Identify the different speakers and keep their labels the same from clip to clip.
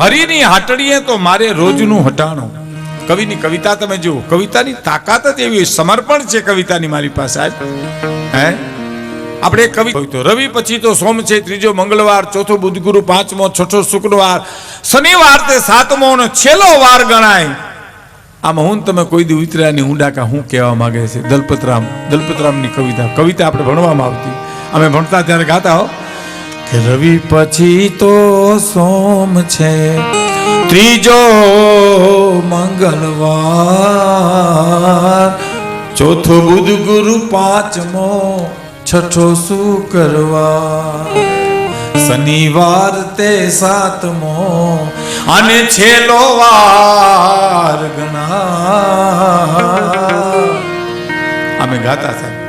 Speaker 1: હરિની હાટડીએ તો મારે રોજનું હટાણું. કવિની કવિતા તમે જુઓ. કવિતાની તાકાત જ એવી સમર્પણ છે કવિતાની મારી પાસે આજ. હે? આપણે કવિ તો રવિ, પછી તો સોમ છે, ત્રીજો મંગળવાર, ચોથો બુધગુરુ, પાંચમો, છઠ્ઠો શુક્રવાર, શનિવાર તે સાતમો અને છેલ્લો વાર ગણાય. આમ હું તમે કોઈ દી ઉતર્યાની ઊંડાકા હું કહેવા માંગે છે? દલપતરામ દલપતરામની કવિતા કવિતા આપણે ભણવામાં આવતી. અમે ભણતા ત્યારે ગાતા હો. કે રવિ પછી તો સોમ છે. ત્રીજો મંગળવાર. ચોથો બુધ ગુરુ પાંચમો છઠ્ઠો શુક્રવાર. શનિવાર તે સાતમો અને છેલ્લો વાર ગણા અમે ગાતા હતા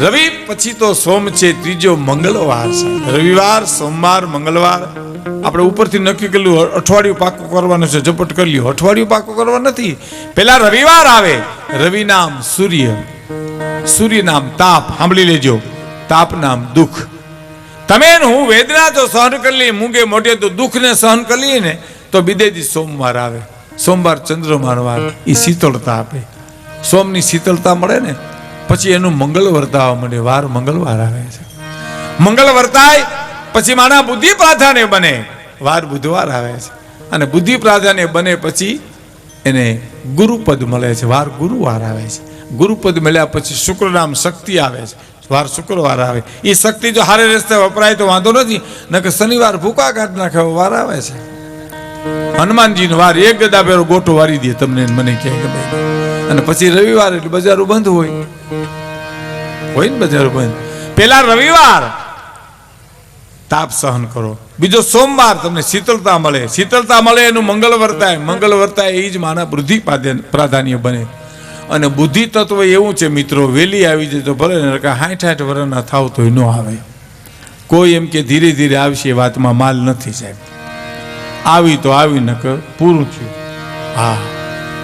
Speaker 1: રવિ, પછી તો સોમ છે, ત્રીજો મંગળવાર છે. રવિવાર, સોમવાર, મંગળવાર. આપણે ઉપરથી નક્કી કરેલું અઠવાડિયું પાકું કરવાનું છે, ઝપટ કરી લ્યો. અઠવાડિયું પાકું કરવા નથી. પેલા રવિવાર આવે. રવિ નામ સૂર્ય. સૂર્ય નામ તાપ. સાંભળી લેજો. તાપ નામ દુઃખ. તમે હું વેદના તો સહન કરી લઈએ, મૂંગે મોઢે તો દુઃખને સહન કરી લઈએ ને, તો બીજે દી સોમવાર આવે. સોમવાર ચંદ્રમાન વાર એ શીતળતા આપે. સોમની શીતળતા મળે ને પછી એનું મંગળ વર્તાવા માંડે, વાર મંગળવાર આવે છે. મંગળ વર્તાય પછી માના બુદ્ધિ પ્રાધાન્ય બને. વાર બુધવાર આવે છે. અને બુદ્ધિ પ્રાધાન્ય બને પછી એને ગુરુપદ મળે છે. વાર ગુરુવાર આવે છે. ગુરુપદ મળ્યા પછી શુક્ર નામ શક્તિ આવે છે. વાર શુક્રવાર આવે. એ શક્તિ જો હારે રસ્તે વપરાય તો વાંધો નથી. નકર શનિવાર ભૂકા કાઢ નાખે વાર આવે છે. હનુમાનજીનો વાર એક ગદા પેરો ગોટો વારી દે તમને મને ગમે નહીં. અને પછી રવિવાર એટલે બજારો બંધ હોય. હોય ને બજારો બંધ. પેલા રવિવાર તાપ સહન કરો. બીજો સોમવાર તમને શીતળતા મળે. શીતળતા મળે એનું મંગળ વર્તાય. મંગળ વર્તાય એ જ માના બુદ્ધિ પ્રાધાન્ય- બને. અને બુદ્ધિ તત્વ એવું છે, મિત્રો, વેલી આવી જાય તો ભલે ને હાઠ હાઠ વર્ષના થાવ તો ન આવે. કોઈ એમ કે ધીરે ધીરે આવશે વાતમાં માલ નથી સાહેબ. આવી તો આવી, નકર પૂરું થયું. હા,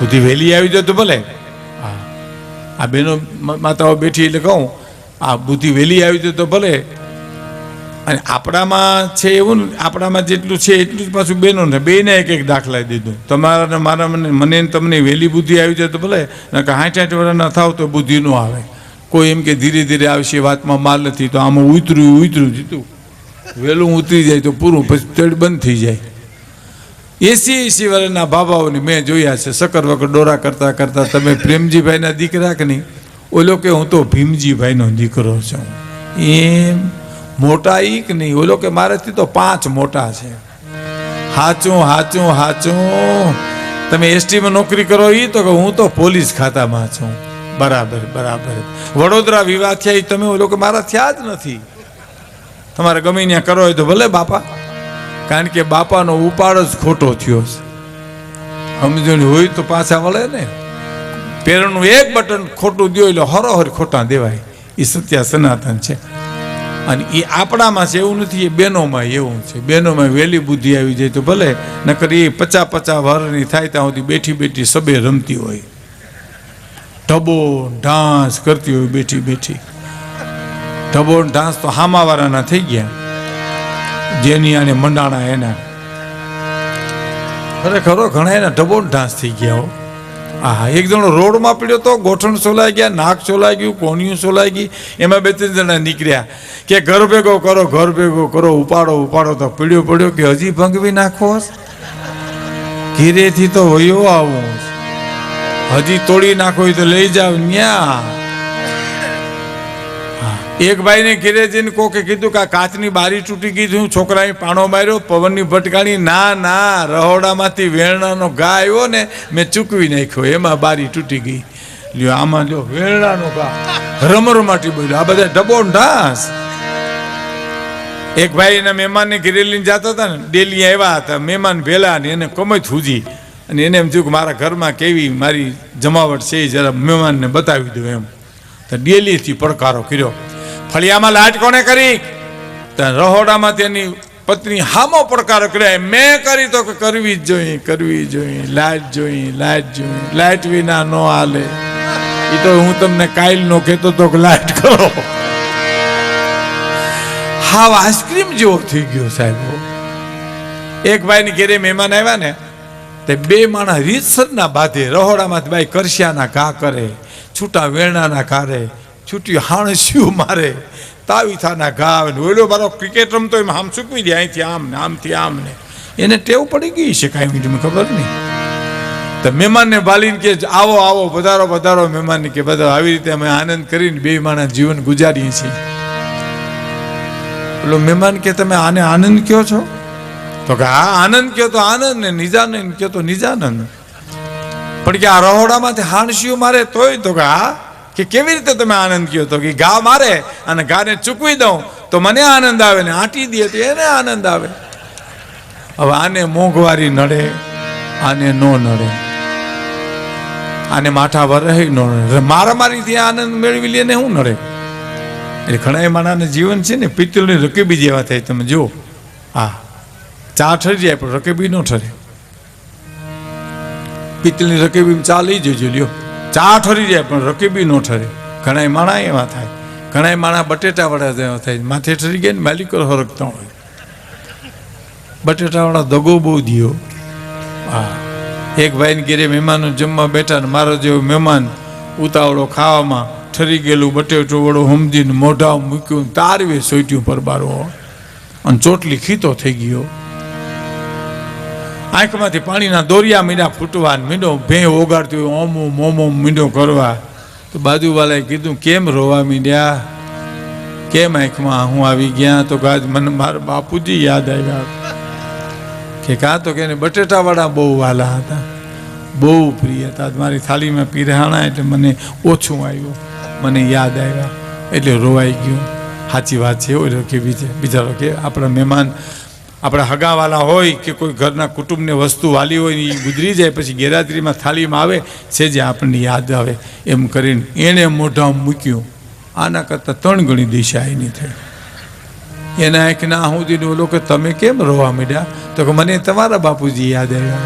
Speaker 1: બુદ્ધિ વહેલી આવી જાય તો ભલે. હા, આ બેનો માતાઓ બેઠી એટલે કહું, આ બુદ્ધિ વહેલી આવી જાય તો ભલે. અને આપણામાં છે એવું ને આપણામાં જેટલું છે એટલું જ પાછું બહેનોને બેને એક એક દાખલા દીધું. તમારા મારા મને મને તમને વહેલી બુદ્ધિ આવી જાય તો ભલે, નકર હાઠ હાઠ વર્ષના થાવ તો બુદ્ધિ ન આવે. કોઈ એમ કે ધીરે ધીરે આવશે વાતમાં માલ નથી, તો આમાં ઉતર્યું ઉતર્યું જીતું. વહેલું ઉતરી જાય તો પૂરું, પછી બંધ થઈ જાય. એસી એસી વર્ષના બાબાઓની મેં જોયા છે. સકર વકર ડોરા કરતા કરતા તમે પ્રેમજીભાઈના દીકરા કે નહીં? ઓલો કે હું તો ભીમજીભાઈનો દીકરો છું. એમ? મોટા ઈ કે નહીં? ઓલો કે મારાથી તો પાંચ મોટા છે. હાચું હાચું હાચું. તમે એસટીમાં નોકરી કરો એ તો કે હું તો પોલીસ ખાતામાં છું. બરાબર બરાબર. વડોદરા વિવાહ થયા એ તમે ઓલો કે મારા થયા જ નથી. તમારે ગમે ત્યાં કરો હોય તો ભલે બાપા. કારણ કે બાપાનો ઉપાડ જ ખોટો થયો છે. સમજણ હોય તો પાછા વળે ને. પેરનું એક બટન ખોટું દો એટલે હરોહર ખોટા દેવાય. એ સત્ય સનાતન છે. અને એ આપણામાં છે એવું નથી, એ બહેનોમાં એવું છે. બહેનોમાં વહેલી બુદ્ધિ આવી જાય તો ભલે, નકર એ પચા પચા વારની થાય ત્યાં સુધી બેઠી બેઠી સબે રમતી હોય. ઢબો ડાન્સ કરતી હોય બેઠી બેઠી. ઢબો ડાન્સ તો હામાવાળાના થઈ ગયા. જેની આને મંડાણા એના. અરે ખરો, ઘણા એના ઢબો ઢાંસ થઈ ગયા હો. હા એક જણો રોડમાં પડ્યો તો, ગોઠણ સોલાઈ ગયા, નાક સોલાઈ ગયું કોનિયું સોલાઈ ગઈ. એમાં બે ત્રણ જણા નીકળ્યા કે ઘર ભેગો કરો, ઘર ભેગો કરો, ઉપાડો ઉપાડો તો પીડ્યો પડ્યો કે હજી ભંગવી નાખો ઘીરેથી તો વયો આવું હજી તોડી નાખો તો લઈ જાવ ન્યા. એક ભાઈને ઘેરે જઈને કોકે કીધું કે આ કાચની બારી તૂટી ગઈ હું છોકરાએ પાણો માર્યો, પવનની ભટકાણી, ના ના, રહોડામાંથી વેરણાનો ઘા આવ્યો ને મેં ચૂકવી નાખ્યો, એમાં બારી તૂટી ગઈ. લ્યો, આમાં લ્યો, વેરણાનો ઘા. રમરમાટી બોલ્યો, આ બધા ડબો ઢાસ એક ભાઈ એના મહેમાનને ઘેરે લઈને જતા હતા ને, ડેલી આવ્યા હતા, મહેમાન ભેલા ને એને કમજ હુજી. અને એને એમ થયું કે મારા ઘરમાં કેવી મારી જમાવટ છે જરા મહેમાનને બતાવી દઉં એમ. તો ડેલીથી પડકારો કર્યો. ફળિયામાં લાટ કોને કરી? રહોડામાં તેની પત્ની હામો પડકારો કર્યા. મેં કરી તો કરવી જ જોઈએ કરવી જોઈએ લાઈટ જોઈએ લાઈટ જોઈએ લાઈટ વિના નો હાલે. એ તો હું તમને કાયલ નો કહેતો તો લાઈટ કરો. હાવ આઈસ્ક્રીમ જેવો થઈ ગયો સાહેબ એક ભાઈની ઘેરે મહેમાન આવ્યા ને, તે બે માણસ રીતસરના બાંધે રહોડામાંથી બાઈ કરશિયાના ઘા કરે, છૂટા વેરણાના કારે છૂટી હાણસ્યું મારે? તાવીથાના ઘા આવે ને ઓલો મારો ક્રિકેટ રમતો એમ આમ સૂકવી દે, અહીંથી આમ ને આમથી આમ ને. એને ટેવ પડી ગઈ છે કાંઈ મને ખબર નહીં. તો મહેમાનને બાલીને કે આવો આવો, વધારો વધારો. મહેમાનને કે, બધા આવી રીતે અમે આનંદ કરીને બે માણસ જીવન ગુજારીએ છીએ. પેલો મહેમાન કે, તમે આને આનંદ કયો છો? તો કે આ આનંદ કયો તો આનંદ ને, નિજાનંદ કયો તો નિજાનંદ. પણ કે, આ રહોડામાંથી હાણશીઓ મારે તોય? તો કે, હા. કે કેવી રીતે તમે આનંદ કયો તો કે ઘા મારે અને ઘાને ચૂકવી દઉં તો મને આનંદ આવે ને આંટી દે તો એને આનંદ આવે. હવે આને મોંઘવારી નડે, આને નો નડે. આને માથા વરહે નો નડે. મારા મારીથી આનંદ મેળવી લે ને શું નડે. એટલે ઘણા માણાના જીવન છે ને પિત્તળની રકેબી જેવા થાય. તમે જુઓ. હા ચા ઠરી જાય, પણ રકેબી ન ઠરે. પિત્તળની રકેબી ચા લઈ જજો, લ્યો. ચા ઠરી જાય, પણ રકીબી ન ઠરે. ઘણા માણા એવા થાય. ઘણા માણા બટેટા વડા જેવા થાય. માથે ઠરી ગયા ને માલિકો હરકતા હોય. બટેટાવાળા દગો બહુ દિયો. હા. એક ભાઈને ઘેરે મહેમાનો જમવા બેઠા ને મારો જેવો મહેમાન ઉતાવળો ખાવામાં ઠરી ગયેલું બટેટું વડો સમજીને મોઢા મૂક્યું તારવે સોટ્યું પર બારો અને ચોટલી ખીતો થઈ ગયો. આંખમાંથી પાણીના દોરિયા મીંડા ફૂટવા મીંડો ભે ઓગાડતી હોય, ઓમો મોમો મીંડો કરવા. તો બાજુવાલાએ કીધું, કેમ રોવા મીંડ્યા? કેમ આંખમાં હું આવી ગયા? તો કાજ મને મારા બાપુજી યાદ આવ્યા કે કાં તો કે બટેટાવાળા બહુ વાલા હતા. બહુ પ્રિય હતા. મારી થાળીમાં પીરહાણા એટલે મને ઓછું આવ્યું. મને યાદ આવ્યા. એટલે રોવાઈ ગયું. સાચી વાત છે એવું કે બીજે. બિચારો કે આપણા મહેમાન આપણા હગાવાલા હોય કે કોઈ ઘરના કુટુંબને વસ્તુ વાલી હોય એ ગુજરી જાય, પછી ગેરહાજરીમાં થાળીમાં આવે છે જે આપણને યાદ આવે એમ કરીને એણે મોઢા મૂક્યું. આના કરતાં ત્રણ ગણી દિશા એની થઈ. એના એક ના સુધી ઓલો કે, તમે કેમ રોવા માંડ્યા? તો કે, મને તમારા બાપુજી યાદ આવ્યા.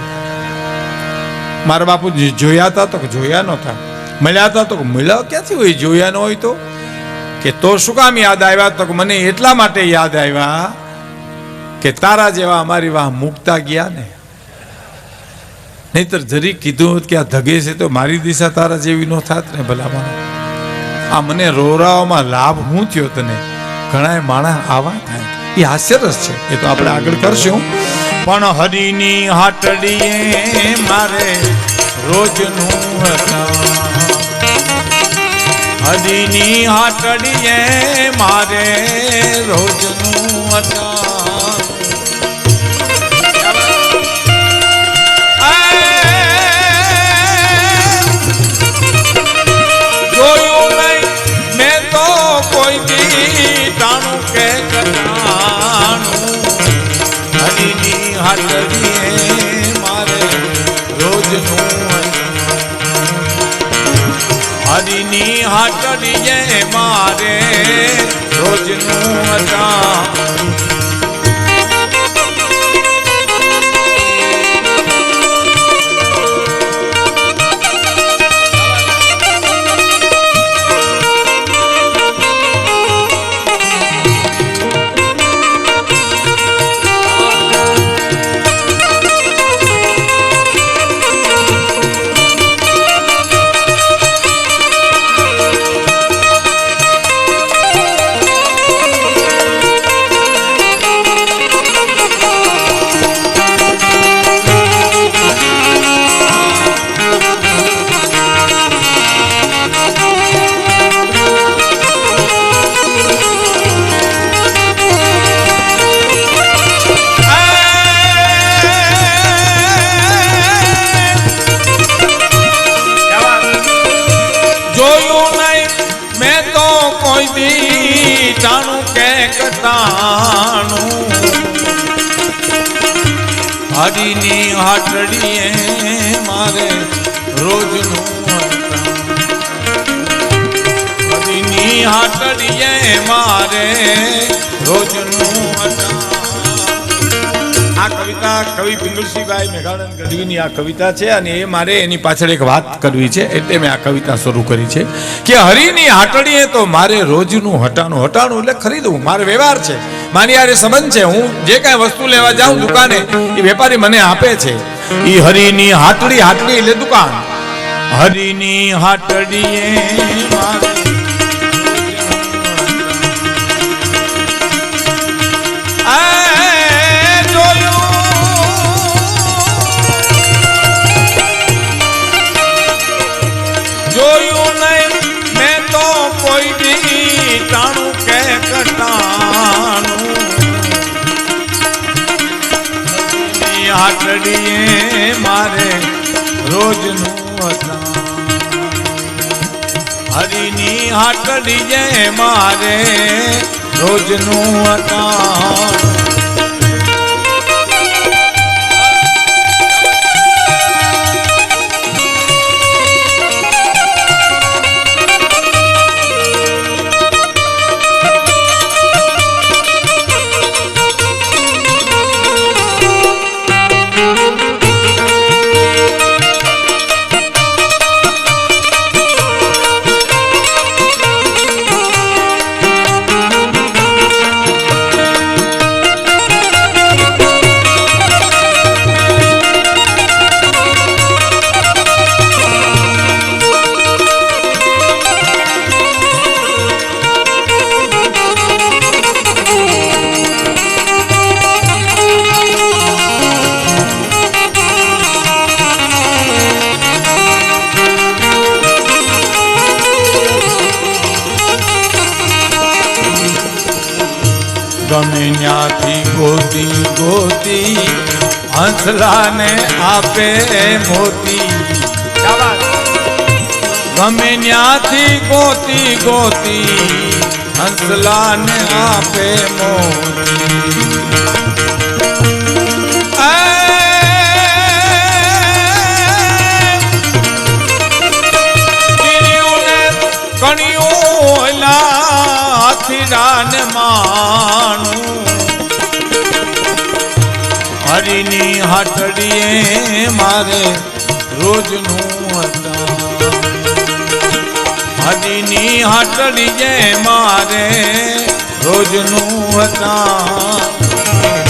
Speaker 1: મારા બાપુજી જોયા હતા તો કે જોયા નહોતા. મળ્યા હતા તો કે મળ્યા, ક્યાંથી હોય? જોયા ન હોય તો? કે તો શું કામ યાદ આવ્યા? તો કે, મને એટલા માટે યાદ આવ્યા કે તારા જેવા અમારી વાહ મૂકતા ગયા ને? નહીતર જરી કીધું કે આ ધગે છે તો મારી દિશા તારા જેવી ન થાત ને ભલામાં આ મને રોરાવામાં લાભ હું થયો તને? ઘણા માણસ આવા થાય. એ હાસ્યરસ છે. એ તો આપણે આગળ કરશું. પણ હરિની હાટડીએ મારે રોજનું હરિની હાટડીએ મારે રોજનું હતા હાટડીએ મારે રોજનું હરીની હાટડીએ મારે રોજનું હતા હરીની હાટડીએ મારે રોજનું હરીની હાટડીએ મારે રોજનું આ કવિતા, કવિ પિંગલસિંહભાઈ મેઘાનંદ ગઢવીની આ કવિતા છે અને એ મારે એની પાછળ એક વાત કરવી છે એટલે મેં આ કવિતા શરૂ કરી છે કે હરિની હાટડીએ તો મારે રોજનું હટાણું હટાણું એટલે ખરીદવું, મારે વ્યવહાર છે. મારી યારે સંબંધ છે. હું જે કાંઈ વસ્તુ લેવા જાઉં દુકાને, એ વેપારી મને આપે છે. એ હરિની હાટડી હાટડી એટલે દુકાન. હરિની હાટડીએ હરિની હાટડીએ મારે રોજનું હતા આપે મોતી. ગમે ન્યાથી ગોતી ગોતી હંસલાને આપે મોતી. કણિયો લાથી હાથીડાને માણું. હરિની હાટડીએ મારે રોજનું હતા. હરિની હાટડીએ મારે રોજનું હતા.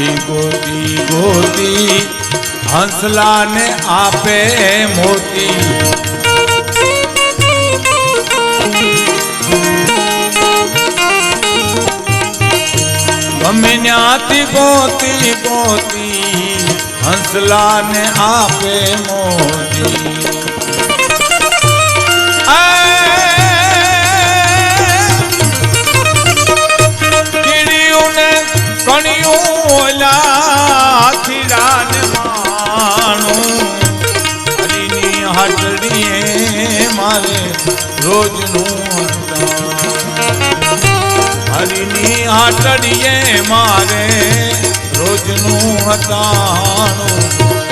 Speaker 1: ત્યાંથી ગોતી ગોતી. હંસલાને આપે મોતી. ગમે ત્યાંથી ગોતી ગોતી હંસલાને આપે મોતી. હરીની મારે રોજનું હતાણું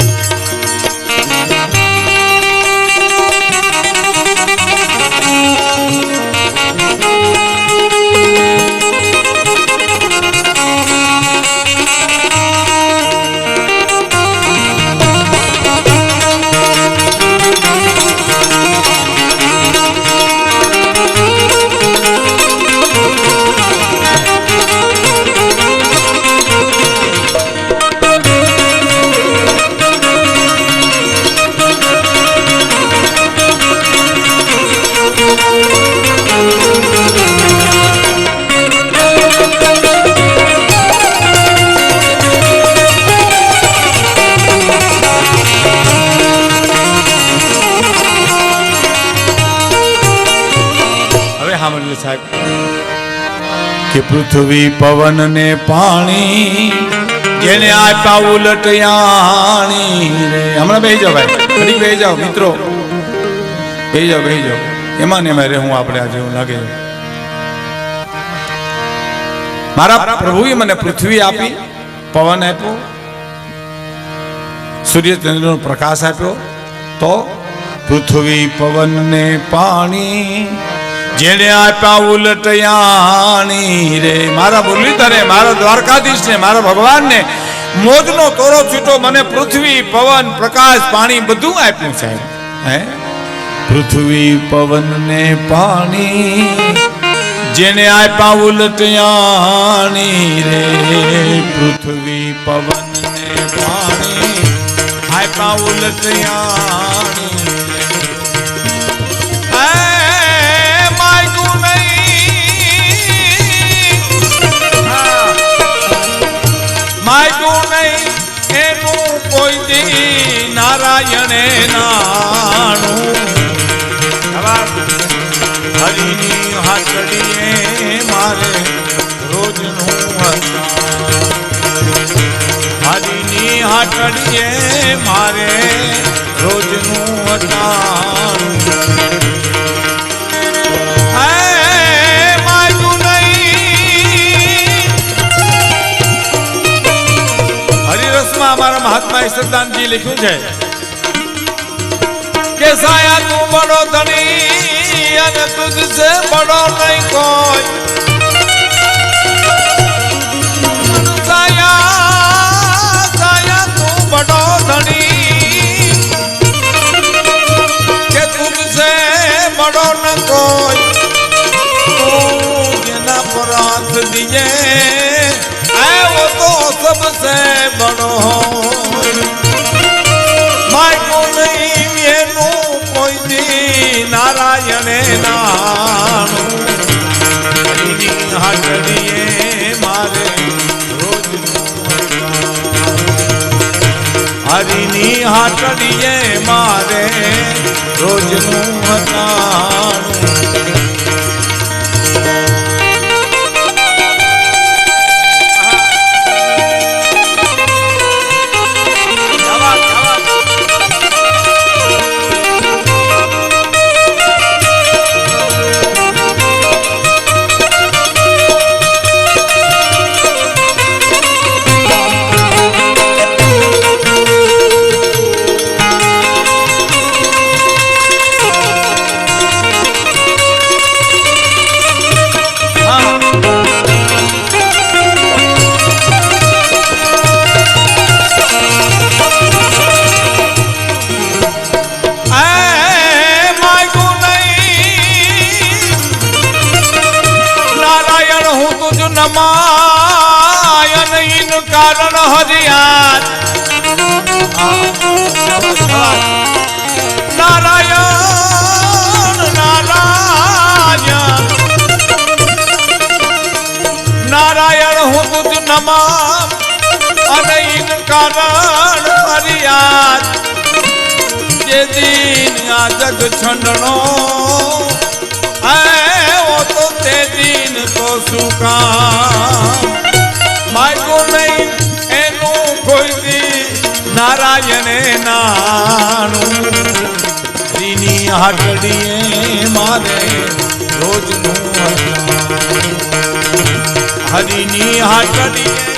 Speaker 1: સાંભળજો સાહેબ? કે પૃથ્વી પવન ને પાણી, જેને આપ્યા ઉલટયાણી રે. હમણાં બે જાઓ ભાઈ ફરી બે જાઓ, મિત્રો. બે જાઓ બે જાઓ. એમાં ને એમાં હું આપણે આજે એવું લાગે. મારા પ્રભુએ મને પૃથ્વી આપી, પવન આપ્યો સૂર્ય ચંદ્રનો પ્રકાશ આપ્યો. તો પૃથ્વી પવન ને પાણી જેને આપ્યા ઉલટયાણી રે. મારા મુરલીધરે, મારા દ્વારકાધીશ ને મારા ભગવાન ને મોજનો તોરો છૂટો મને પૃથ્વી, પવન, પ્રકાશ, પાણી બધું આપ્યું સાહેબ હે? પૃથ્વી, પવન ને પાણી જેને આપ્યા ઉલટયાણી રે. પૃથ્વી, પવન ને પાણી આપ્યા ઉલટયાણી હાથડીએ મારે રોજનું હરિરસમાં અમારા મહાત્મા ઈશ્વરદાનજી લખ્યું છે કે સાયા તું બડો ધણી અને તુझसे બડો નહીં કોઈ. નાણું હાજરીએ મારે રોજનું હરિની હાટડીએ મારે રોજનું હતાણું નારાયણ હું તુજ નમામ. અને કારણ હરિયાત જે દિન આ જગ છંડણો ઓ તો તે દિન તો સુકા કામ? નહીં, એનું કોઈ દી નારાયણે નાણું એની હાટડીએ મારે રોજનું હરિની હાટડીએ